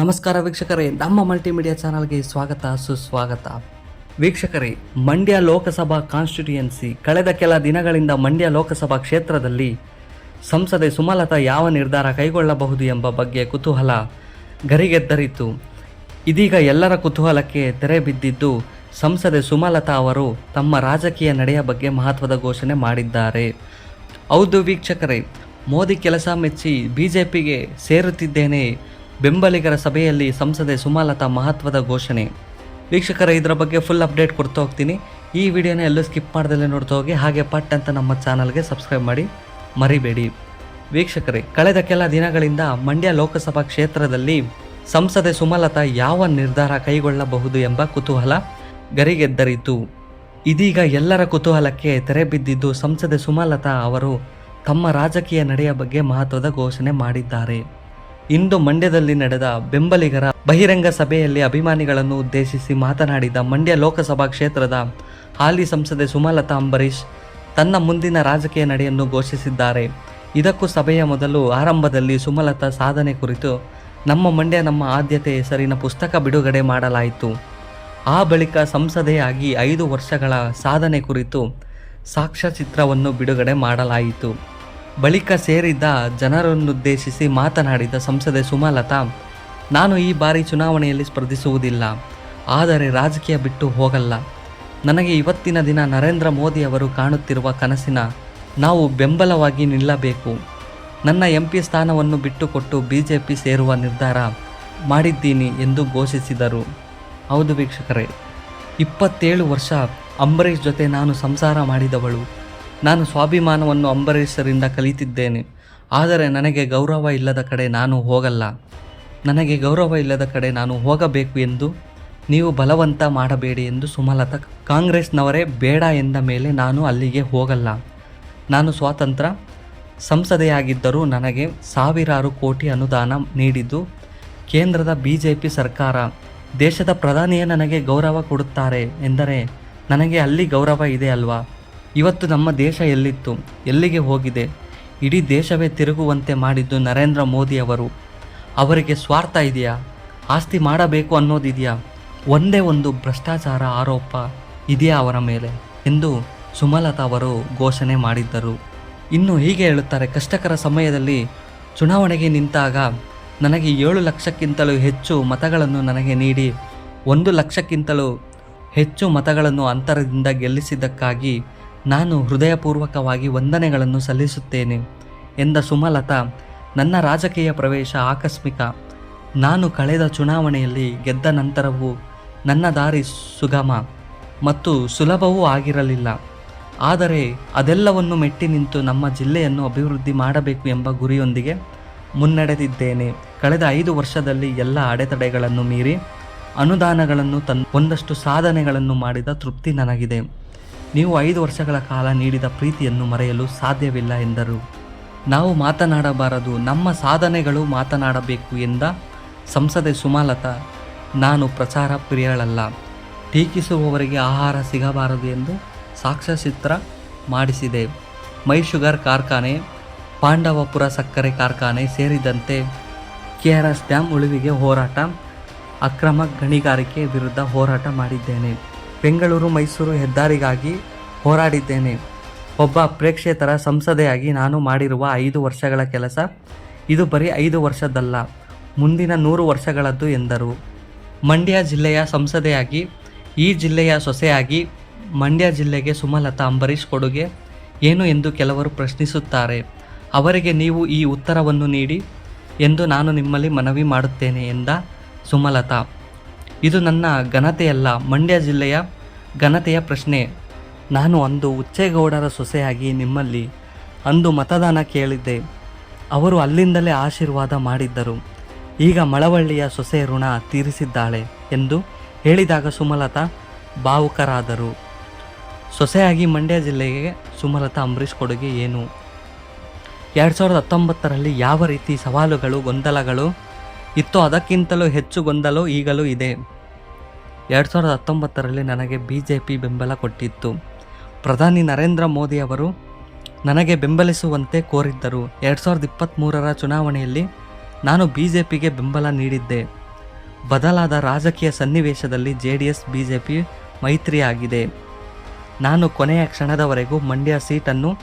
ನಮಸ್ಕಾರ ವೀಕ್ಷಕರೇ, ನಮ್ಮ ಮಲ್ಟಿಮೀಡಿಯಾ ಚಾನಲ್ಗೆ ಸ್ವಾಗತ, ಸುಸ್ವಾಗತ. ವೀಕ್ಷಕರೇ, ಮಂಡ್ಯ ಲೋಕಸಭಾ ಕಾನ್ಸ್ಟಿಟ್ಯೂಯೆನ್ಸಿ ಕಳೆದ ಕೆಲ ದಿನಗಳಿಂದ ಮಂಡ್ಯ ಲೋಕಸಭಾ ಕ್ಷೇತ್ರದಲ್ಲಿ ಸಂಸದೆ ಸುಮಲತಾ ಯಾವ ನಿರ್ಧಾರ ಕೈಗೊಳ್ಳಬಹುದು ಎಂಬ ಬಗ್ಗೆ ಕುತೂಹಲ ಗರಿಗೆದ್ದರಿತು ಇದೀಗ ಎಲ್ಲರ ಕುತೂಹಲಕ್ಕೆ ತೆರೆ ಬಿದ್ದಿದ್ದು, ಸಂಸದೆ ಸುಮಲತಾ ಅವರು ತಮ್ಮ ರಾಜಕೀಯ ನಡೆಯ ಬಗ್ಗೆ ಮಹತ್ವದ ಘೋಷಣೆ ಮಾಡಿದ್ದಾರೆ. ಹೌದು ವೀಕ್ಷಕರೇ, ಮೋದಿ ಕೆಲಸ ಮೆಚ್ಚಿ ಬಿಜೆಪಿಗೆ ಸೇರುತ್ತಿದ್ದೇನೆ. ಬೆಂಬಲಿಗರ ಸಭೆಯಲ್ಲಿ ಸಂಸದೆ ಸುಮಲತಾ ಮಹತ್ವದ ಘೋಷಣೆ. ವೀಕ್ಷಕರ, ಇದರ ಬಗ್ಗೆ ಫುಲ್ ಅಪ್ಡೇಟ್ ಕೊಡ್ತಾ ಹೋಗ್ತೀನಿ. ಈ ವಿಡಿಯೋನ ಎಲ್ಲೂ ಸ್ಕಿಪ್ ಮಾಡ್ದಲ್ಲೇ ನೋಡ್ತಾ ಹೋಗಿ, ಹಾಗೆ ಪಟ್ ಅಂತ ನಮ್ಮ ಚಾನಲ್ಗೆ ಸಬ್ಸ್ಕ್ರೈಬ್ ಮಾಡಿ ಮರಿಬೇಡಿ. ವೀಕ್ಷಕರೇ, ಕಳೆದ ಕೆಲ ದಿನಗಳಿಂದ ಮಂಡ್ಯ ಲೋಕಸಭಾ ಕ್ಷೇತ್ರದಲ್ಲಿ ಸಂಸದೆ ಸುಮಲತಾ ಯಾವ ನಿರ್ಧಾರ ಕೈಗೊಳ್ಳಬಹುದು ಎಂಬ ಕುತೂಹಲ ಗರಿಗೆದ್ದರಿತು. ಇದೀಗ ಎಲ್ಲರ ಕುತೂಹಲಕ್ಕೆ ತೆರೆ ಬಿದ್ದಿದ್ದು ಸಂಸದೆ ಸುಮಲತಾ ಅವರು ತಮ್ಮ ರಾಜಕೀಯ ನಡೆಯ ಬಗ್ಗೆ ಮಹತ್ವದ ಘೋಷಣೆ ಮಾಡಿದ್ದಾರೆ. ಇಂದು ಮಂಡ್ಯದಲ್ಲಿ ನಡೆದ ಬೆಂಬಲಿಗರ ಬಹಿರಂಗ ಸಭೆಯಲ್ಲಿ ಅಭಿಮಾನಿಗಳನ್ನು ಉದ್ದೇಶಿಸಿ ಮಾತನಾಡಿದ ಮಂಡ್ಯ ಲೋಕಸಭಾ ಕ್ಷೇತ್ರದ ಹಾಲಿ ಸಂಸದೆ ಸುಮಲತಾ ಅಂಬರೀಶ್ ತನ್ನ ಮುಂದಿನ ರಾಜಕೀಯ ನಡೆಯನ್ನು ಘೋಷಿಸಿದ್ದಾರೆ. ಇದಕ್ಕೂ ಸಭೆಯ ಮೊದಲು ಆರಂಭದಲ್ಲಿ ಸುಮಲತಾ ಸಾಧನೆ ಕುರಿತು ನಮ್ಮ ಮಂಡ್ಯ ನಮ್ಮ ಆದ್ಯತೆ ಹೆಸರಿನ ಪುಸ್ತಕ ಬಿಡುಗಡೆ ಮಾಡಲಾಯಿತು. ಆ ಬಳಿಕ ಸಂಸದೆಯಾಗಿ ಐದು ವರ್ಷಗಳ ಸಾಧನೆ ಕುರಿತು ಸಾಕ್ಷ್ಯಚಿತ್ರವನ್ನು ಬಿಡುಗಡೆ ಮಾಡಲಾಯಿತು. ಬಳಿಕ ಸೇರಿದ್ದ ಜನರನ್ನುದ್ದೇಶಿಸಿ ಮಾತನಾಡಿದ ಸಂಸದೆ ಸುಮಲತಾ, ನಾನು ಈ ಬಾರಿ ಚುನಾವಣೆಯಲ್ಲಿ ಸ್ಪರ್ಧಿಸುವುದಿಲ್ಲ. ಆದರೆ ರಾಜಕೀಯ ಬಿಟ್ಟು ಹೋಗಲ್ಲ. ನನಗೆ ಇವತ್ತಿನ ದಿನ ನರೇಂದ್ರ ಮೋದಿ ಅವರು ಕಾಣುತ್ತಿರುವ ಕನಸಿನ ನಾವು ಬೆಂಬಲವಾಗಿ ನಿಲ್ಲಬೇಕು. ನನ್ನ ಎಂ ಪಿ ಸ್ಥಾನವನ್ನು ಬಿಟ್ಟುಕೊಟ್ಟು ಬಿ ಜೆ ಪಿ ಸೇರುವ ನಿರ್ಧಾರ ಮಾಡಿದ್ದೀನಿ ಎಂದು ಘೋಷಿಸಿದರು. ಹೌದು ವೀಕ್ಷಕರೇ, ಇಪ್ಪತ್ತೇಳು ವರ್ಷ ಅಂಬರೀಷ್ ಜೊತೆ ನಾನು ಸಂಸಾರ ಮಾಡಿದವಳು. ನಾನು ಸ್ವಾಭಿಮಾನವನ್ನು ಅಂಬರೀಷರಿಂದ ಕಲಿತಿದ್ದೇನೆ. ಆದರೆ ನನಗೆ ಗೌರವ ಇಲ್ಲದ ಕಡೆ ನಾನು ಹೋಗಲ್ಲ. ನನಗೆ ಗೌರವ ಇಲ್ಲದ ಕಡೆ ನಾನು ಹೋಗಬೇಕು ಎಂದು ನೀವು ಬಲವಂತ ಮಾಡಬೇಡಿ ಎಂದು ಸುಮಲತಾ ಕಾಂಗ್ರೆಸ್ನವರೇ ಬೇಡ ಎಂದ ಮೇಲೆ ನಾನು ಅಲ್ಲಿಗೆ ಹೋಗಲ್ಲ. ನಾನು ಸ್ವಾತಂತ್ರ್ಯ ಸಂಸದೆಯಾಗಿದ್ದರೂ ನನಗೆ ಸಾವಿರಾರು ಕೋಟಿ ಅನುದಾನ ನೀಡಿದ್ದು ಕೇಂದ್ರದ ಬಿ ಜೆ ಪಿ ಸರ್ಕಾರ. ದೇಶದ ಪ್ರಧಾನಿಯೇ ನನಗೆ ಗೌರವ ಕೊಡುತ್ತಾರೆ ಎಂದರೆ ನನಗೆ ಅಲ್ಲಿ ಗೌರವ ಇದೆ ಅಲ್ವಾ? ಇವತ್ತು ನಮ್ಮ ದೇಶ ಎಲ್ಲಿತ್ತು, ಎಲ್ಲಿಗೆ ಹೋಗಿದೆ, ಇಡೀ ದೇಶವೇ ತಿರುಗುವಂತೆ ಮಾಡಿದ್ದು ನರೇಂದ್ರ ಮೋದಿ ಅವರು. ಅವರಿಗೆ ಸ್ವಾರ್ಥ ಇದೆಯಾ? ಆಸ್ತಿ ಮಾಡಬೇಕು ಅನ್ನೋದಿದೆಯಾ? ಒಂದೇ ಒಂದು ಭ್ರಷ್ಟಾಚಾರ ಆರೋಪ ಇದೆಯಾ ಅವರ ಮೇಲೆ? ಎಂದು ಸುಮಲತಾ ಅವರು ಘೋಷಣೆ ಮಾಡಿದ್ದರು. ಇನ್ನು ಹೀಗೆ ಹೇಳುತ್ತಾರೆ, ಕಷ್ಟಕರ ಸಮಯದಲ್ಲಿ ಚುನಾವಣೆಗೆ ನಿಂತಾಗ ನನಗೆ ಏಳು ಲಕ್ಷಕ್ಕಿಂತಲೂ ಹೆಚ್ಚು ಮತಗಳನ್ನು ನನಗೆ ನೀಡಿ, ಒಂದು ಲಕ್ಷಕ್ಕಿಂತಲೂ ಹೆಚ್ಚು ಮತಗಳನ್ನು ಅಂತರದಿಂದ ಗೆಲ್ಲಿಸಿದ್ದಕ್ಕಾಗಿ ನಾನು ಹೃದಯಪೂರ್ವಕವಾಗಿ ವಂದನೆಗಳನ್ನು ಸಲ್ಲಿಸುತ್ತೇನೆ ಎಂದ ಸುಮಲತಾ, ನನ್ನ ರಾಜಕೀಯ ಪ್ರವೇಶ ಆಕಸ್ಮಿಕ. ನಾನು ಕಳೆದ ಚುನಾವಣೆಯಲ್ಲಿ ಗೆದ್ದ ನಂತರವೂ ನನ್ನ ದಾರಿ ಸುಗಮ ಮತ್ತು ಸುಲಭವೂ ಆಗಿರಲಿಲ್ಲ. ಆದರೆ ಅದೆಲ್ಲವನ್ನು ಮೆಟ್ಟಿ ನಿಂತು ನಮ್ಮ ಜಿಲ್ಲೆಯನ್ನು ಅಭಿವೃದ್ಧಿ ಮಾಡಬೇಕು ಎಂಬ ಗುರಿಯೊಂದಿಗೆ ಮುನ್ನಡೆದಿದ್ದೇನೆ. ಕಳೆದ ಐದು ವರ್ಷದಲ್ಲಿ ಎಲ್ಲ ಅಡೆತಡೆಗಳನ್ನು ಮೀರಿ ಅನುದಾನಗಳನ್ನು ತನ್ ಒಂದಷ್ಟು ಸಾಧನೆಗಳನ್ನು ಮಾಡಿದ ತೃಪ್ತಿ ನನಗಿದೆ. ನೀವು ಐದು ವರ್ಷಗಳ ಕಾಲ ನೀಡಿದ ಪ್ರೀತಿಯನ್ನು ಮರೆಯಲು ಸಾಧ್ಯವಿಲ್ಲ ಎಂದರು. ನಾವು ಮಾತನಾಡಬಾರದು, ನಮ್ಮ ಸಾಧನೆಗಳು ಮಾತನಾಡಬೇಕು ಎಂದ ಸಂಸದೆ ಸುಮಲತಾ, ನಾನು ಪ್ರಚಾರ ಪ್ರಿಯಳಲ್ಲ, ಟೀಕಿಸುವವರಿಗೆ ಆಹಾರ ಸಿಗಬಾರದು ಎಂದು ಸಾಕ್ಷ್ಯಚಿತ್ರ ಮಾಡಿಸಿದೆ. ಮೈ ಶುಗರ್ ಕಾರ್ಖಾನೆ, ಪಾಂಡವಪುರ ಸಕ್ಕರೆ ಕಾರ್ಖಾನೆ ಸೇರಿದಂತೆ ಕೆ ಆರ್ ಎಸ್ ಡ್ಯಾಮ್ ಉಳಿವಿಗೆ ಹೋರಾಟ, ಅಕ್ರಮ ಗಣಿಗಾರಿಕೆ ವಿರುದ್ಧ ಹೋರಾಟ ಮಾಡಿದ್ದೇನೆ. ಬೆಂಗಳೂರು, ಮೈಸೂರು ಹೆದ್ದಾರಿಗಾಗಿ ಹೋರಾಡಿದ್ದೇನೆ. ಒಬ್ಬ ಪ್ರೇಕ್ಷೇತರ ಸಂಸದೆಯಾಗಿ ನಾನು ಮಾಡಿರುವ ಐದು ವರ್ಷಗಳ ಕೆಲಸ. ಇದು ಬರೀ ಐದು ವರ್ಷದಲ್ಲ ಮುಂದಿನ ನೂರು ವರ್ಷಗಳದ್ದು ಎಂದರು. ಮಂಡ್ಯ ಜಿಲ್ಲೆಯ ಸಂಸದೆಯಾಗಿ, ಈ ಜಿಲ್ಲೆಯ ಸೊಸೆಯಾಗಿ ಮಂಡ್ಯ ಜಿಲ್ಲೆಗೆ ಸುಮಲತಾ, ಅಂಬರೀಷ್ ಕೊಡುಗೆ. ಏನು ಎಂದು ಕೆಲವರು ಪ್ರಶ್ನಿಸುತ್ತಾರೆ. ಅವರಿಗೆ ನೀವು ಈ ಉತ್ತರವನ್ನು ನೀಡಿ ಎಂದು ನಾನು ನಿಮ್ಮಲ್ಲಿ ಮನವಿ ಮಾಡುತ್ತೇನೆ ಎಂದ ಸುಮಲತಾ. ಇದು ನನ್ನ ಘನತೆಯಲ್ಲ. ಮಂಡ್ಯ ಜಿಲ್ಲೆಯ ಘನತೆಯ ಪ್ರಶ್ನೆ. ನಾನು ಅಂದು ಉಚ್ಚೇಗೌಡರ ಸೊಸೆಯಾಗಿ ನಿಮ್ಮಲ್ಲಿ ಅಂದು ಮತದಾನ ಕೇಳಿದ್ದೆ. ಅವರು ಅಲ್ಲಿಂದಲೇ ಆಶೀರ್ವಾದ ಮಾಡಿದ್ದರು. ಈಗ ಮಳವಳ್ಳಿಯ ಸೊಸೆ ಋಣ ತೀರಿಸಿದ್ದಾಳೆ ಎಂದು ಹೇಳಿದಾಗ ಸುಮಲತಾ ಭಾವುಕರಾದರು. ಸೊಸೆಯಾಗಿ ಮಂಡ್ಯ ಜಿಲ್ಲೆಗೆ ಸುಮಲತಾ ಅಂಬರೀಷ್ ಕೊಡುಗೆ ಏನು? ಎರಡು ಸಾವಿರದ ಹತ್ತೊಂಬತ್ತರಲ್ಲಿ ಯಾವ ರೀತಿ ಸವಾಲುಗಳು, ಗೊಂದಲಗಳು ಇತ್ತು ಅದಕ್ಕಿಂತಲೂ ಹೆಚ್ಚು ಗೊಂದಲು ಈಗಲೂ ಇದೆ. ಎರಡು ಸಾವಿರದ ಹತ್ತೊಂಬತ್ತರಲ್ಲಿ ನನಗೆ ಬಿ ಜೆ ಪಿ ಬೆಂಬಲ ಕೊಟ್ಟಿತ್ತು. ಪ್ರಧಾನಿ ನರೇಂದ್ರ ಮೋದಿ ಅವರು ನನಗೆ ಬೆಂಬಲಿಸುವಂತೆ ಕೋರಿದ್ದರು. ಎರಡು ಸಾವಿರದ ಇಪ್ಪತ್ತ್ಮೂರರ ಚುನಾವಣೆಯಲ್ಲಿ ನಾನು ಬಿ ಜೆ ಪಿಗೆ ಬೆಂಬಲ ನೀಡಿದ್ದೆ. ಬದಲಾದ ರಾಜಕೀಯ ಸನ್ನಿವೇಶದಲ್ಲಿ J D S B J P ಮೈತ್ರಿಯಾಗಿದೆ. ನಾನು ಕೊನೆಯ ಕ್ಷಣದವರೆಗೂ ಮಂಡ್ಯ ಸೀಟನ್ನು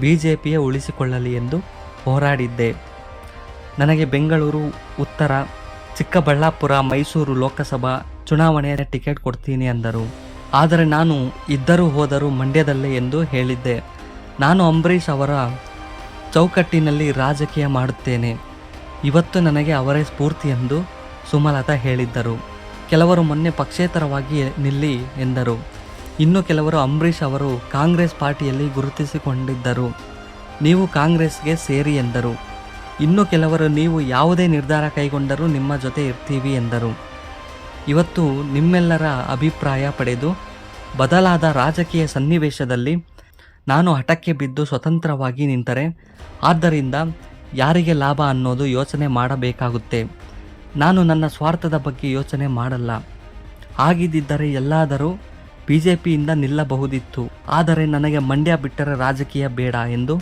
ಬಿ ಜೆ ಪಿಯೇ ಉಳಿಸಿಕೊಳ್ಳಲಿ ಎಂದು ಹೋರಾಡಿದ್ದೆ. ನನಗೆ ಬೆಂಗಳೂರು, ಉತ್ತರ, ಚಿಕ್ಕಬಳ್ಳಾಪುರ, ಮೈಸೂರು ಲೋಕಸಭಾ ಚುನಾವಣೆಯ ಟಿಕೆಟ್ ಕೊಡ್ತೀನಿ ಅಂದರು. ಆದರೆ ನಾನು ಇದ್ದರೂ ಹೋದರೂ ಮಂಡ್ಯದಲ್ಲೇ ಎಂದು ಹೇಳಿದ್ದೆ. ನಾನು ಅಂಬರೀಷ್ ಅವರ ಚೌಕಟ್ಟಿನಲ್ಲಿ ರಾಜಕೀಯ ಮಾಡುತ್ತೇನೆ. ಇವತ್ತು ನನಗೆ ಅವರೇ ಸ್ಫೂರ್ತಿ ಎಂದು ಸುಮಲತಾ ಹೇಳಿದ್ದರು. ಕೆಲವರು ಮೊನ್ನೆ ಪಕ್ಷೇತರವಾಗಿ ನಿಲ್ಲಿ ಎಂದರು. ಇನ್ನು ಕೆಲವರು ಅಂಬರೀಷ್ ಅವರು ಕಾಂಗ್ರೆಸ್ ಪಾರ್ಟಿಯಲ್ಲಿ ಗುರುತಿಸಿಕೊಂಡಿದ್ದರು. ನೀವು ಕಾಂಗ್ರೆಸ್ಗೆ ಸೇರಿ ಎಂದರು. ಇನ್ನು ಕೆಲವರು ನೀವು ಯಾವುದೇ ನಿರ್ಧಾರ ಕೈಗೊಂಡರೂ ನಿಮ್ಮ ಜೊತೆ ಇರ್ತೀವಿ ಎಂದರು. ಇವತ್ತು ನಿಮ್ಮೆಲ್ಲರ ಅಭಿಪ್ರಾಯ ಪಡೆದು ಬದಲಾದ ರಾಜಕೀಯ ಸನ್ನಿವೇಶದಲ್ಲಿ ನಾನು ಹಠಕ್ಕೆ ಬಿದ್ದು ಸ್ವತಂತ್ರವಾಗಿ ನಿಂತರೆ, ಆದ್ದರಿಂದ ಯಾರಿಗೆ ಲಾಭ ಅನ್ನೋದು ಯೋಚನೆ ಮಾಡಬೇಕಾಗುತ್ತೆ. ನಾನು ನನ್ನ ಸ್ವಾರ್ಥದ ಬಗ್ಗೆ ಯೋಚನೆ ಮಾಡಲ್ಲ. ಆಗಿದ್ದರೆ ಎಲ್ಲಾದರೂ ಬಿ ಜೆ ಪಿಯಿಂದ ನಿಲ್ಲಬಹುದಿತ್ತು. ಆದರೆ ನನಗೆ ಮಂಡ್ಯ ಬಿಟ್ಟರೆ ರಾಜಕೀಯ ಬೇಡ ಎಂದು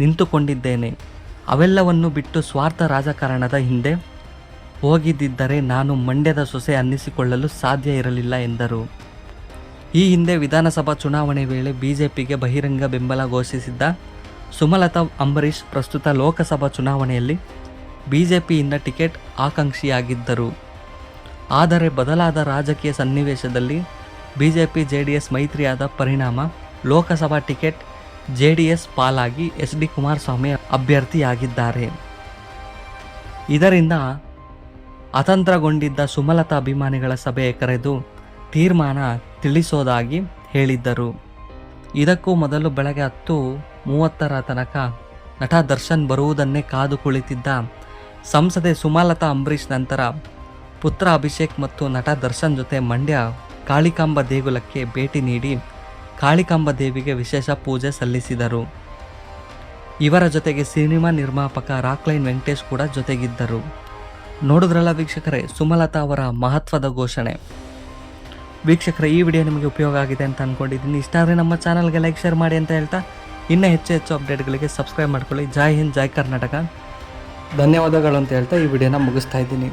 ನಿಂತುಕೊಂಡಿದ್ದೇನೆ. ಅವೆಲ್ಲವನ್ನು ಬಿಟ್ಟು ಸ್ವಾರ್ಥ ರಾಜಕಾರಣದ ಹಿಂದೆ ಹೋಗಿದ್ದಿದ್ದರೆ ನಾನು ಮಂಡ್ಯದ ಸೊಸೆ ಅನ್ನಿಸಿಕೊಳ್ಳಲು ಸಾಧ್ಯ ಇರಲಿಲ್ಲ ಎಂದರು. ಈ ಹಿಂದೆ ವಿಧಾನಸಭಾ ಚುನಾವಣೆ ವೇಳೆ ಬಿಜೆಪಿಗೆ ಬಹಿರಂಗ ಬೆಂಬಲ ಘೋಷಿಸಿದ್ದ ಸುಮಲತಾ ಅಂಬರೀಷ್ ಪ್ರಸ್ತುತ ಲೋಕಸಭಾ ಚುನಾವಣೆಯಲ್ಲಿ ಬಿಜೆಪಿಯಿಂದ ಟಿಕೆಟ್ ಆಕಾಂಕ್ಷಿಯಾಗಿದ್ದರು. ಆದರೆ ಬದಲಾದ ರಾಜಕೀಯ ಸನ್ನಿವೇಶದಲ್ಲಿ ಬಿಜೆಪಿ ಜೆಡಿಎಸ್ ಮೈತ್ರಿಯಾದ ಪರಿಣಾಮ ಲೋಕಸಭಾ ಟಿಕೆಟ್ ಜೆಡಿಎಸ್ ಪಾಲಾಗಿ ಎಸ್ ಡಿ ಕುಮಾರಸ್ವಾಮಿ ಅಭ್ಯರ್ಥಿಯಾಗಿದ್ದಾರೆ. ಇದರಿಂದ ಅತಂತ್ರಗೊಂಡಿದ್ದ ಸುಮಲತಾ ಅಭಿಮಾನಿಗಳ ಸಭೆ ಕರೆದು ತೀರ್ಮಾನ ತಿಳಿಸೋದಾಗಿ ಹೇಳಿದ್ದರು. ಇದಕ್ಕೂ ಮೊದಲು ಬೆಳಗ್ಗೆ ಹತ್ತು ಮೂವತ್ತರ ತನಕ ನಟ ದರ್ಶನ್ ಬರುವುದನ್ನೇ ಕಾದು ಕುಳಿತಿದ್ದ ಸಂಸದೆ ಸುಮಲತಾ ಅಂಬರೀಷ್ ನಂತರ ಪುತ್ರ ಅಭಿಷೇಕ್ ಮತ್ತು ನಟ ದರ್ಶನ್ ಜೊತೆ ಮಂಡ್ಯ ಕಾಳಿಕಾಂಬ ದೇಗುಲಕ್ಕೆ ಭೇಟಿ ನೀಡಿ ಕಾಳಿಕಾಂಬ ದೇವಿಗೆ ವಿಶೇಷ ಪೂಜೆ ಸಲ್ಲಿಸಿದರು. ಇವರ ಜೊತೆಗೆ ಸಿನಿಮಾ ನಿರ್ಮಾಪಕ ರಾಕ್ಲೈನ್ ವೆಂಕಟೇಶ್ ಕೂಡ ಜೊತೆಗಿದ್ದರು. ನೋಡಿದ್ರಲ್ಲ ವೀಕ್ಷಕರೇ, ಸುಮಲತಾ ಅವರ ಮಹತ್ವದ ಘೋಷಣೆ. ವೀಕ್ಷಕರೇ, ಈ ವಿಡಿಯೋ ನಿಮಗೆ ಉಪಯೋಗ ಆಗಿದೆ ಅಂತ ಅಂದ್ಕೊಂಡಿದ್ದೀನಿ ಇಷ್ಟ ಆದರೆ ನಮ್ಮ ಚಾನಲ್ಗೆ ಲೈಕ್, ಶೇರ್ ಮಾಡಿ ಅಂತ ಹೇಳ್ತಾ, ಇನ್ನೂ ಹೆಚ್ಚು ಹೆಚ್ಚು ಅಪ್ಡೇಟ್ಗಳಿಗೆ ಸಬ್ಸ್ಕ್ರೈಬ್ ಮಾಡ್ಕೊಳ್ಳಿ. ಜೈ ಹಿಂದ್, ಜೈ ಕರ್ನಾಟಕ. ಧನ್ಯವಾದಗಳು ಅಂತ ಹೇಳ್ತಾ ಈ ವಿಡಿಯೋನ ಮುಗಿಸ್ತಾ ಇದ್ದೀನಿ.